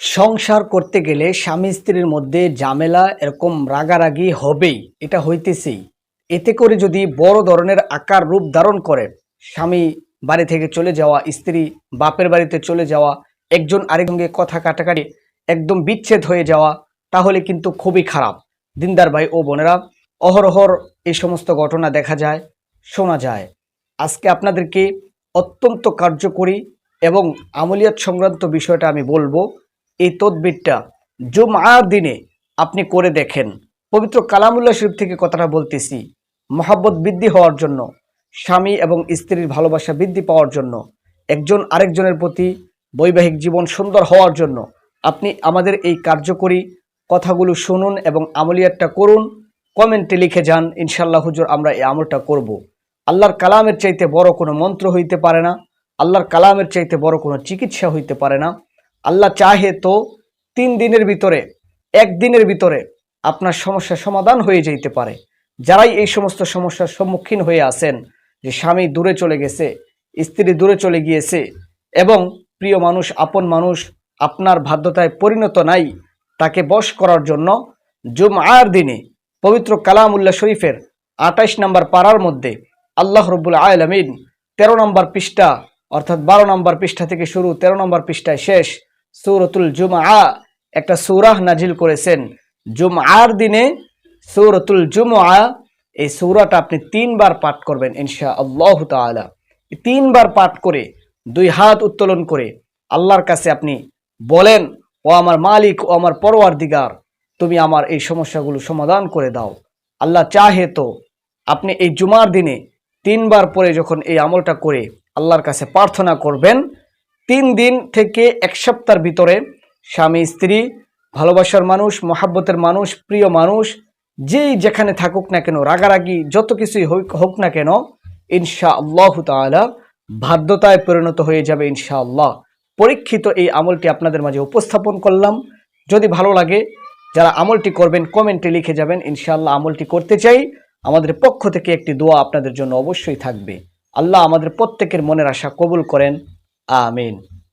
সংসার করতে গেলে স্বামী স্ত্রীর মধ্যে ঝামেলা, এরকম রাগারাগি হবেই, এটা হইতেছেই। এতে করে যদি বড় ধরনের আকার রূপ ধারণ করে, স্বামী বাড়ি থেকে চলে যাওয়া, স্ত্রী বাপের বাড়িতে চলে যাওয়া, একজন আরেকজনকে কথা কাটাকাটি, একদম বিচ্ছেদ হয়ে যাওয়া, তাহলে কিন্তু খুবই খারাপ। দিনদার ভাই ও বোনেরা, অহরহর এই সমস্ত ঘটনা দেখা যায়, শোনা যায়। আজকে আপনাদেরকে অত্যন্ত কার্যকরী এবং আমলিয়াত সংক্রান্ত বিষয়টা আমি বলব। এই তদবিরটা জুমার দিনে আপনি করে দেখেন। পবিত্র কালামুল্লাহ শরীফ থেকে কথাটা বলতেছি। মহাব্বত বৃদ্ধি হওয়ার জন্য, স্বামী এবং স্ত্রীর ভালোবাসা বৃদ্ধি পাওয়ার জন্য, একজন আরেকজনের প্রতি বৈবাহিক জীবন সুন্দর হওয়ার জন্য আপনি আমাদের এই কার্যকরী কথাগুলো শুনুন এবং আমলিয়াতটা করুন। কমেন্টে লিখে যান ইনশাল্লাহ হুজুর আমরা এই আমলটা করব। আল্লাহর কালামের চাইতে বড় কোনো মন্ত্র হইতে পারে না, আল্লাহর কালামের চাইতে বড় কোনো চিকিৎসা হইতে পারে না। আল্লাহ চাহে তো তিন দিনের ভিতরে একদিনের ভিতরে আপনার সমস্যার সমাধান হয়ে যেতে পারে। যারাই এই সমস্ত সমস্যার সম্মুখীন হয়ে আছেন, যে স্বামী দূরে চলে গেছে, স্ত্রী দূরে চলে গিয়েছে, এবং প্রিয় মানুষ, আপন মানুষ, আপনার বাধ্যতায় পরিণত নাই, তাকে বশ করার জন্য জুমআর দিনে, পবিত্র কালামুল্লাহ শরীফের আঠাইশ নম্বর পাড়ার মধ্যে আল্লাহ রব্বুল আলমিন তেরো নম্বর পৃষ্ঠা, অর্থাৎ বারো নম্বর পৃষ্ঠা থেকে শুরু তেরো নম্বর পৃষ্ঠায় শেষ সৌরতুল জুমআ। একটা সৌরাহ নাজিল করেছেন। জুমআর দিনে সৌরতুল জুমআ, এই সৌরাটা আপনি তিনবার পাঠ করবেন ইনশা আল্লাহ তালা তিনবার পাঠ করে, দুই হাত উত্তোলন করে আল্লাহর কাছে আপনি বলেন, ও আমার মালিক, ও আমার পরোয়ার দিগার তুমি আমার এই সমস্যাগুলো সমাধান করে দাও। আল্লাহ চাহে তো আপনি এই জুমার দিনে তিনবার পরে যখন এই আমলটা করে আল্লাহর কাছে প্রার্থনা করবেন তিন দিন থেকে এক সপ্তাহের ভিতরে স্বামী, স্ত্রী, ভালোবাসার মানুষ, মহাব্বতের মানুষ, প্রিয় মানুষ, যেই যেখানে থাকুক না কেন, রাগারাগি যত কিছুই হোক না কেন ইনশা আল্লাহ তালা বাধ্যতায় পরিণত হয়ে যাবে ইনশা আল্লাহ পরীক্ষিত এই আমলটি আপনাদের মাঝে উপস্থাপন করলাম। যদি ভালো লাগে, যারা আমলটি করবেন, কমেন্টে লিখে যাবেন, ইনশাআল্লাহ আমলটি করতে চাই। আমাদের পক্ষ থেকে একটি দোয়া আপনাদের জন্য অবশ্যই থাকবে। আল্লাহ আমাদের প্রত্যেকের মনের আশা কবুল করেন। Amen.